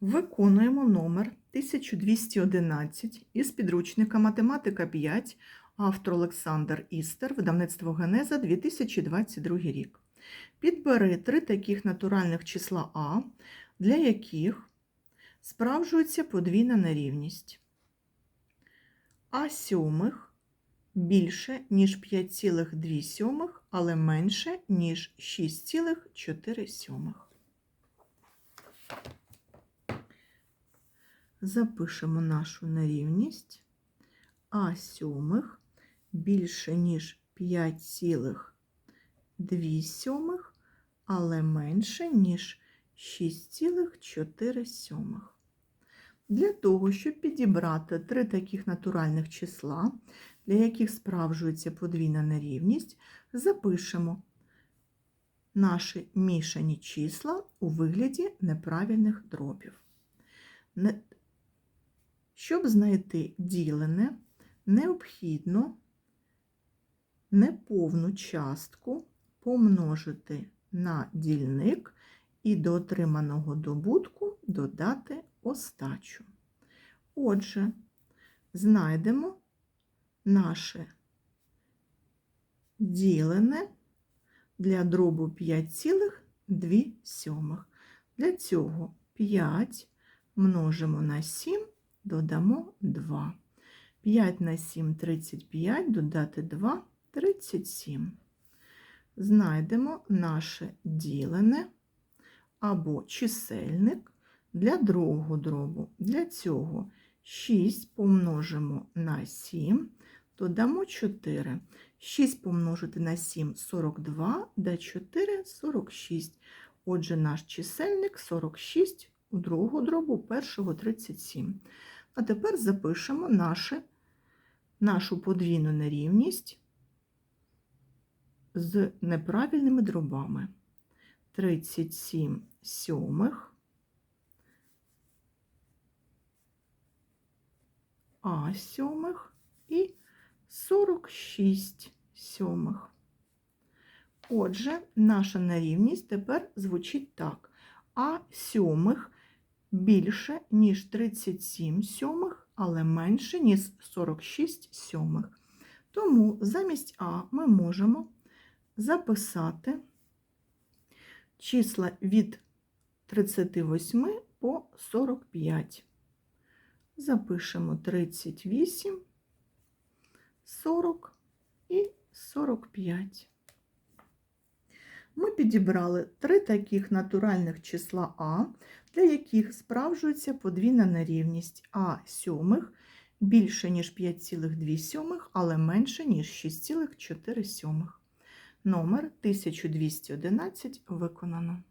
Виконуємо номер 1211 із підручника Математика 5, автор Олександр Істер, видавництво Генеза 2022 рік. Підбери три таких натуральних числа А, для яких справжується подвійна нерівність. А сьомих більше, ніж 5,2 сьомих, але менше, ніж 6,4 сьомих. Запишемо нашу нерівність. А сьомих більше, ніж 5,2 сьомих, але менше, ніж 6,4 сьомих. Для того, щоб підібрати три таких натуральних числа, для яких справжується подвійна нерівність, запишемо наші мішані числа у вигляді неправильних дробів. Щоб знайти ділене, необхідно неповну частку помножити на дільник і до отриманого добутку додати остачу. Отже, знайдемо наше ділене для дробу 5,2 сьомих. Для цього 5 множимо на 7, додамо 2. 5 на 7 – 35, додати 2 – 37. Знайдемо наше ділене або чисельник для другого дробу. Для цього 6 помножимо на 7, додамо 4. 6 помножити на 7 – 42, да 4 – 46. Отже, наш чисельник 46 у другого дробу, першого 37. А тепер запишемо наше, нашу подвійну нерівність з неправильними дробами. 37 сьомих, а сьомих і 46 сьомих. Отже, наша нерівність тепер звучить так. А сьомих більше, ніж 37 сьомих, але менше, ніж 46 сьомих. Тому замість А ми можемо записати числа від 38 по 45. Запишемо 38, 40 і 45. Ми підібрали три таких натуральних числа А, для яких справжується подвійна нерівність А сьомих більше, ніж 5,2 сьомих, але менше, ніж 6,4 сьомих. Номер 1211 виконано.